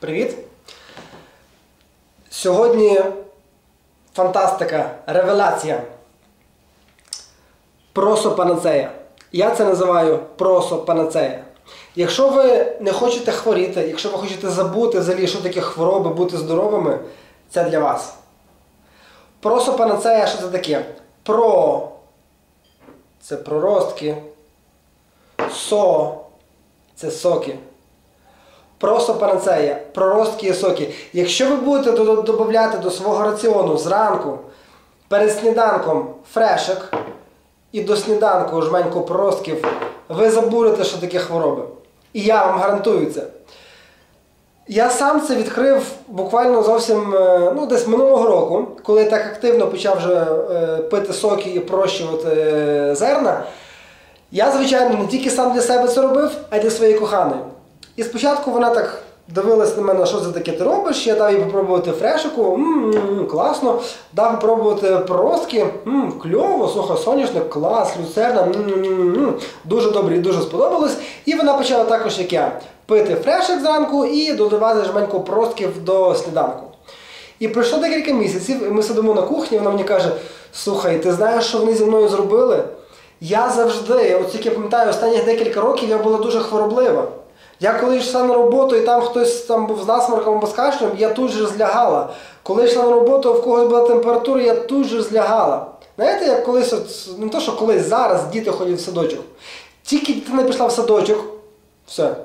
Привіт! Сьогодні фантастика, ревеляція. Просопанацея. Я це називаю просопанацея. Якщо ви не хочете хворіти, якщо ви хочете забути взагалі, що таке хвороби, бути здоровими, це для вас. Просопанацея, що це таке? Про це проростки. Со це соки. Просто панацея, проростки і соки. Якщо ви будете додати до свого раціону зранку, перед сніданком фрешик і до сніданку жменьку проростків, ви забудете, що таке хвороби. І я вам гарантую це. Я сам це відкрив буквально зовсім е, ну, десь минулого року, коли я так активно почав вже е, пити соки і прощувати е, зерна. Я, звичайно, не тільки сам для себе це робив, а й для своєї коханої. І спочатку вона так дивилась на мене, що це таке ти робиш. Я дав їй попробувати фрешику, м-м, класно, дав попробувати проростки, м-м, кльово, слухай, соняшник, клас, люцерна, м-м-м, дуже добре і дуже сподобалось. І вона почала також, як я, пити фрешик зранку і додавати жменьку простків до сніданку. І пройшло декілька місяців, і ми сидимо на кухні, вона мені каже: слухай, ти знаєш, що вони зі мною зробили? Я завжди, от тільки пам'ятаю, останні декілька років я була дуже хвороблива. Я коли йшла на роботу і там хтось там був з насморком або з кашлем, я тут же злягала. Коли йшла на роботу, в когось була температура, я тут же злягала. Знаєте, як колись, от, не то, що колись зараз діти ходять в садочок. Тільки дитина пішла в садочок, все,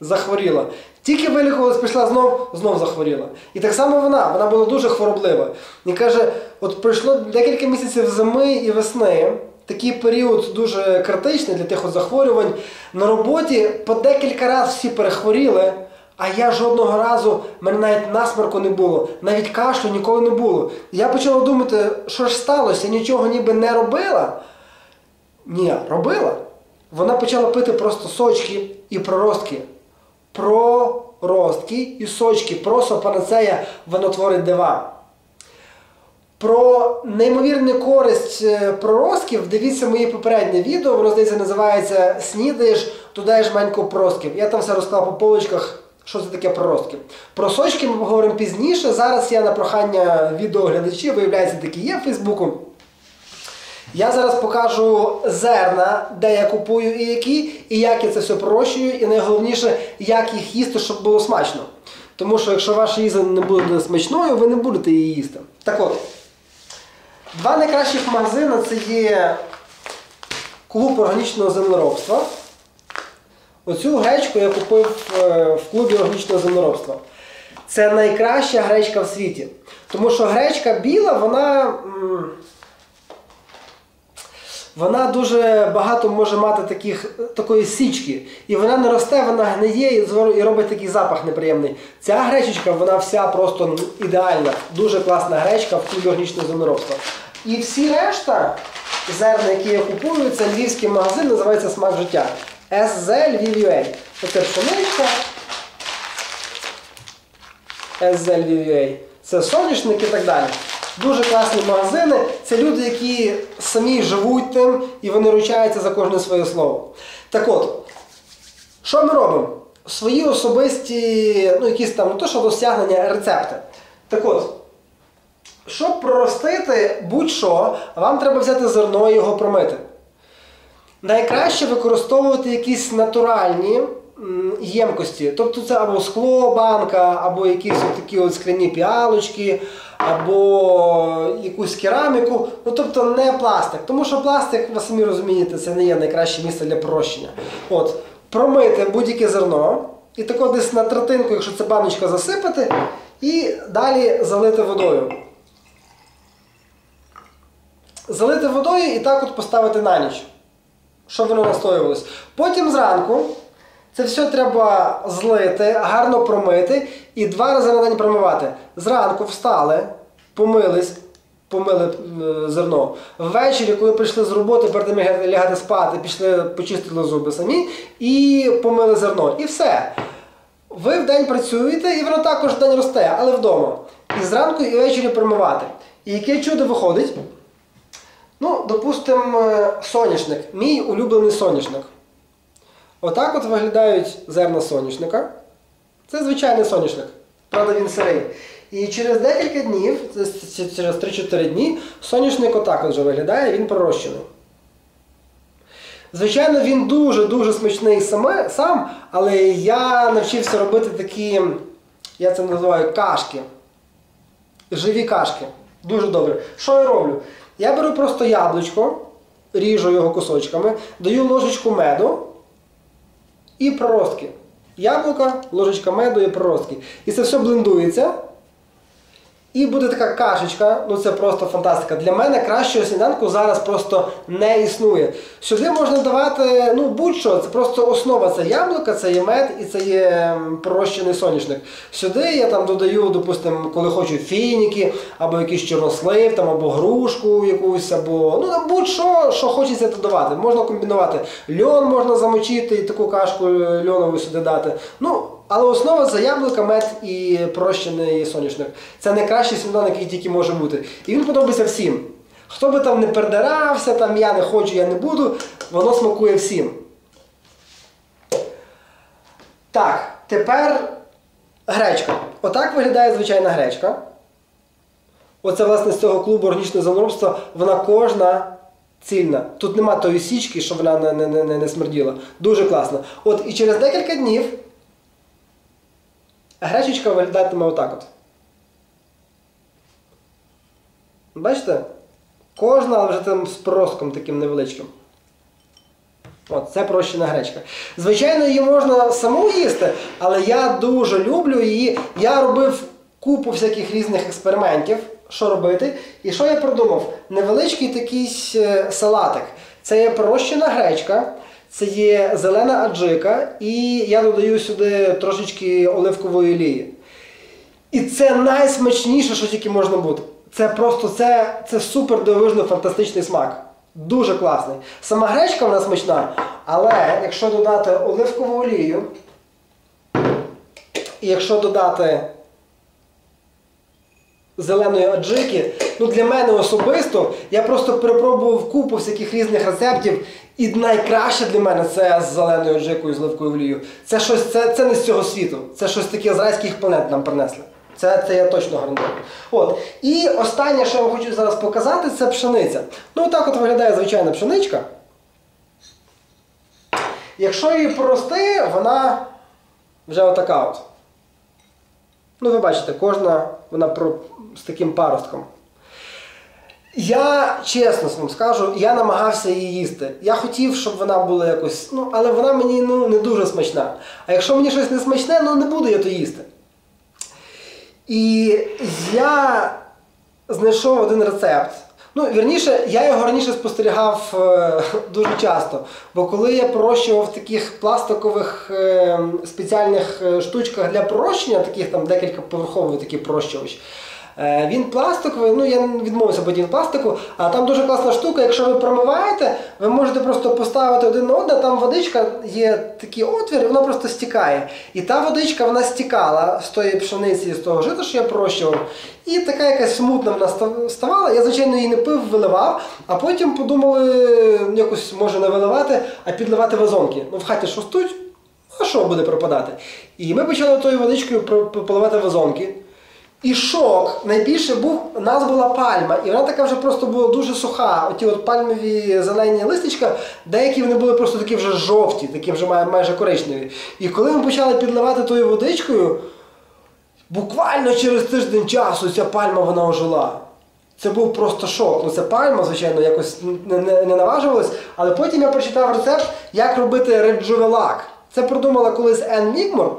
захворіла. Тільки вилікувалась, пішла знов, знов захворіла. І так само вона, вона була дуже хвороблива. І каже, от пройшло декілька місяців зими і весни такий період дуже критичний для тих от захворювань. На роботі по декілька разів всі перехворіли, а я жодного разу, мене навіть насморку не було, навіть кашлю ніколи не було. Я почала думати, що ж сталося, нічого ніби не робила. Ні, робила. Вона почала пити просто сочки і проростки. Проростки і сочки, просто панацея, воно творить дива. Про неймовірну користь е, проростків дивіться моє попереднє відео, воно здається називається Снідаєш, додаєш маньку проростків. Я там все розклав по полочках, що це таке проростки. Про сочки ми поговоримо пізніше. Зараз я на прохання відеоглядачів, виявляється, такі є в Фейсбуку. Я зараз покажу зерна, де я купую і які, і як я це все пророщую, і найголовніше, як їх їсти, щоб було смачно. Тому що якщо ваша їжа не буде смачною, ви не будете її їсти. Так от. Два найкращих магазини це є клуб органічного землеробства. Оцю гречку я купив е, в клубі органічного землеробства. Це найкраща гречка в світі. Тому що гречка біла, вона вона дуже багато може мати таких, такої січки. І вона не росте, вона гниє і робить такий запах неприємний. Ця гречечка, вона вся просто ідеальна. Дуже класна гречка в клубі органічного землеробства. І всі решта зерна, які я купую, це львівський магазин, називається Смак життя. SZ Lviv.ua. Оце пшеничка. SZ Lviv.ua. Це соняшник і так далі. Дуже класні магазини. Це люди, які самі живуть тим і вони ручаються за кожне своє слово. Так от, що ми робимо? Свої особисті, ну якісь там, не то, що досягнення рецепти. Так от. Щоб проростити будь-що, вам треба взяти зерно і його промити. Найкраще використовувати якісь натуральні ємкості. Тобто це або скло, банка, або якісь такі от скляні піалочки, або якусь кераміку. Ну тобто не пластик. Тому що пластик, ви самі розумієте, це не є найкраще місце для прощення. От, Промити будь-яке зерно. І тако десь на третинку, якщо це баночка засипати, і далі залити водою залити водою і так от поставити на ніч, щоб воно настоювалось. Потім зранку це все треба злити, гарно промити і два рази на день промивати. Зранку встали, помились, помили е, зерно. Ввечері, коли прийшли з роботи, перед тим лягати спати, пішли, почистили зуби самі і помили зерно. І все. Ви в день працюєте і воно також в день росте, але вдома. І зранку і ввечері промивати. І яке чудо виходить? Ну, допустимо, е, соняшник. Мій улюблений соняшник. Отак от виглядають зерна соняшника. Це звичайний соняшник. Правда, він сирий. І через декілька днів, через 3-4 дні, соняшник отак от вже виглядає, він пророщений. Звичайно, він дуже-дуже смачний сам, але я навчився робити такі, я це називаю кашки. Живі кашки. Дуже добре. Що я роблю? Я беру просто яблучко, ріжу його кусочками, даю ложечку меду і проростки. Яблука, ложечка меду і проростки. І це все блендується. І буде така кашечка, ну це просто фантастика. Для мене кращого сніданку зараз просто не існує. Сюди можна давати ну будь-що, це просто основа. Це яблука, це є мед і це є м, пророщений соняшник. Сюди я там додаю, допустимо, коли хочу фініки, або якийсь чорнослив, там, або грушку якусь, або ну будь-що, що хочеться додавати. Можна комбінувати. Льон можна замочити і таку кашку е, льонову сюди дати. Ну, але основа це яблука, мед і прощений соняшник. Це найкращий сніданок, який тільки може бути. І він подобається всім. Хто би там не передирався, там я не хочу, я не буду, воно смакує всім. Так, тепер гречка. Отак виглядає звичайна гречка. Оце, власне, з цього клубу органічного землеробства, вона кожна цільна. Тут нема тої січки, щоб вона не, не, не, не смерділа. Дуже класно. От і через декілька днів гречечка виглядатиме отак от. Бачите? Кожна але вже там з проростком таким невеличким. От, це прощена гречка. Звичайно, її можна саму їсти, але я дуже люблю її. Я робив купу всяких різних експериментів, що робити. І що я придумав? Невеличкий такий е, салатик. Це є пророщена гречка, це є зелена аджика, і я додаю сюди трошечки оливкової олії. І це найсмачніше, що тільки можна бути. Це просто це, це супер дивовижно фантастичний смак. Дуже класний. Сама гречка вона смачна, але якщо додати оливкову олію, і якщо додати зеленої аджики, ну для мене особисто, я просто перепробував купу всяких різних рецептів, і найкраще для мене це з зеленою аджикою, з оливковою олією. Це щось, це, це не з цього світу. Це щось таке з райських планет нам принесли. Це, це я точно гарантую. От. І останнє, що я вам хочу зараз показати, це пшениця. Ну, отак от виглядає звичайна пшеничка. Якщо її порости, вона вже отака от. Ну, ви бачите, кожна вона про, з таким паростком. Я чесно вам скажу, я намагався її їсти. Я хотів, щоб вона була якось, ну, але вона мені ну, не дуже смачна. А якщо мені щось не смачне, ну не буду я то їсти. І я знайшов один рецепт. Ну, вірніше, я його раніше спостерігав е, дуже часто. Бо коли я пророщував в таких пластикових е, спеціальних е, штучках для пророщення, таких там декілька поверхових такий пророщувач, е, він пластиковий, ну я відмовився потім пластику, а там дуже класна штука, якщо ви промиваєте, ви можете просто поставити один на одне, там водичка є такий отвір, і вона просто стікає. І та водичка вона стікала з тої пшениці, з того жита, що я пророщував. І така якась смутна вона став- ставала. Я, звичайно, її не пив, виливав, а потім подумали якось може не виливати, а підливати вазонки. Ну, в хаті що стуть, а що буде пропадати? І ми почали тою водичкою поливати вазонки. І шок найбільше був, у нас була пальма, і вона така вже просто була дуже суха. Оті от пальмові зелені листячка, деякі вони були просто такі вже жовті, такі вже майже коричневі. І коли ми почали підливати тою водичкою, буквально через тиждень часу ця пальма вона ожила. Це був просто шок. Ну це пальма, звичайно, якось не, не, не наважувалась. Але потім я прочитав рецепт, як робити реджувелак. Це придумала колись Енн Мігмор.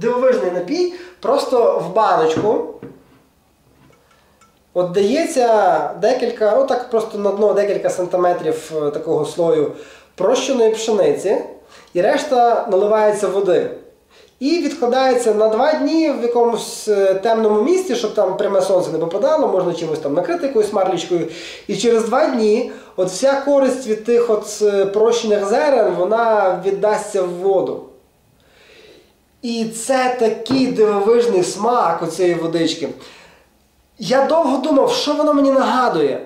Дивовижний напій, просто в баночку. От дається декілька, отак просто на дно декілька сантиметрів е, такого слою прощеної пшениці, і решта наливається води. І відкладається на два дні в якомусь е, темному місці, щоб там пряме сонце не попадало, можна чимось там накрити якоюсь марлічкою. І через два дні от вся користь від тих от е, прощених зерен, вона віддасться в воду. І це такий дивовижний смак цієї водички. Я довго думав, що воно мені нагадує.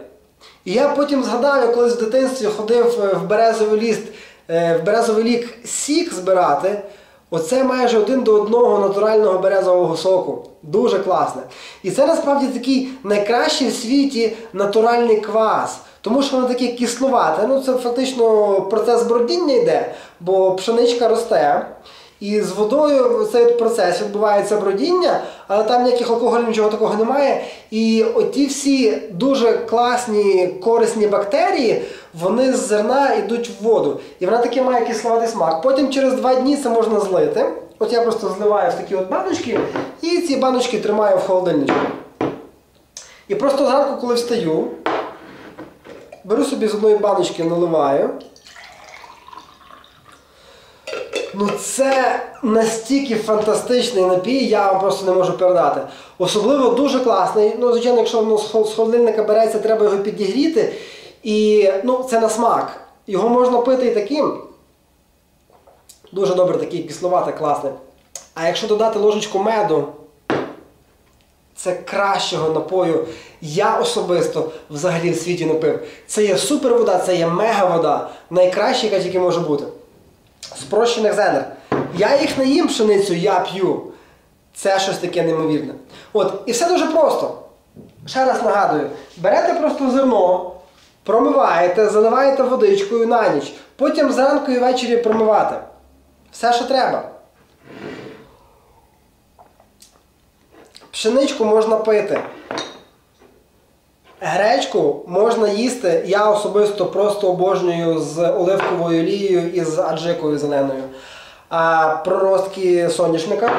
І я потім згадав, я колись в дитинстві ходив е, в березовий ліст, е, в березовий лік сік збирати. Оце майже один до одного натурального березового соку. Дуже класне. І це насправді такий найкращий в світі натуральний квас. Тому що воно таке кисловате. Ну це фактично процес бродіння йде, бо пшеничка росте. І з водою цей процес відбувається бродіння, але там ніяких алкоголів, нічого такого немає. І оті всі дуже класні корисні бактерії, вони з зерна йдуть в воду. І вона таки має кисловатий смак. Потім через два дні це можна злити. От я просто зливаю в такі от баночки, і ці баночки тримаю в холодильничку. І просто зранку, коли встаю, беру собі з одної баночки, наливаю. Ну це настільки фантастичний напій, я вам просто не можу передати. Особливо дуже класний. Ну, звичайно, якщо воно з холодильника береться, треба його підігріти. І ну, це на смак. Його можна пити і таким. Дуже добре, такий кисловатий, класний. А якщо додати ложечку меду, це кращого напою я особисто взагалі в світі не пив. Це є супер вода, це є мега вода. Найкраща, яка тільки може бути. Спрощених зернер. Я їх не їм пшеницю, я п'ю. Це щось таке неймовірне. От, і все дуже просто. Ще раз нагадую: берете просто зерно, промиваєте, заливаєте водичкою на ніч, потім зранку і ввечері промивати. Все, що треба. Пшеничку можна пити. Гречку можна їсти, я особисто просто обожнюю з оливковою олією і з аджикою зеленою. А проростки соняшника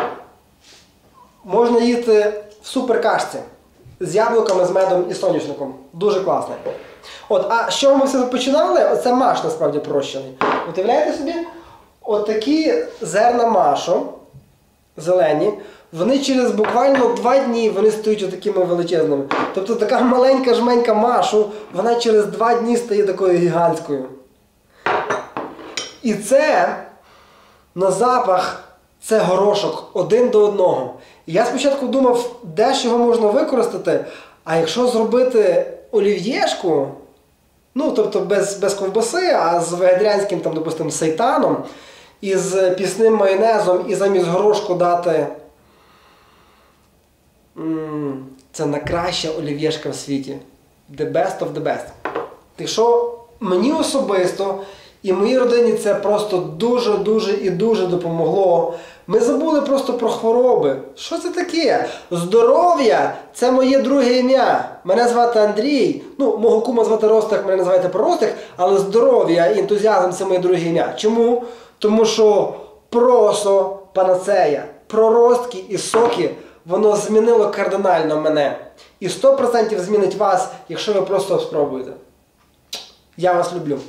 можна їсти в суперкашці з яблуками, з медом і соняшником. Дуже класно. От, а чого ми все починали? Оце маш насправді прощений. Уявляєте собі, отакі зерна машу зелені, вони через буквально два дні вони стають отакими величезними. Тобто така маленька жменька машу, вона через два дні стає такою гігантською. І це на запах це горошок один до одного. І я спочатку думав, де ж його можна використати, а якщо зробити олів'єшку, ну тобто без, без ковбаси, а з вегетаріанським, там, допустимо, сейтаном, і з пісним майонезом, і замість горошку дати. Це найкраща олів'єшка в світі. The best of the best. Так що мені особисто і моїй родині це просто дуже-дуже і дуже допомогло. Ми забули просто про хвороби. Що це таке? Здоров'я це моє друге ім'я. Мене звати Андрій. Ну, мого кума звати Ростик, мене називаєте Проростик, але здоров'я і ентузіазм це моє друге ім'я. Чому? Тому що просо панацея, проростки і соки, воно змінило кардинально мене. І 100% змінить вас, якщо ви просто спробуєте. Я вас люблю.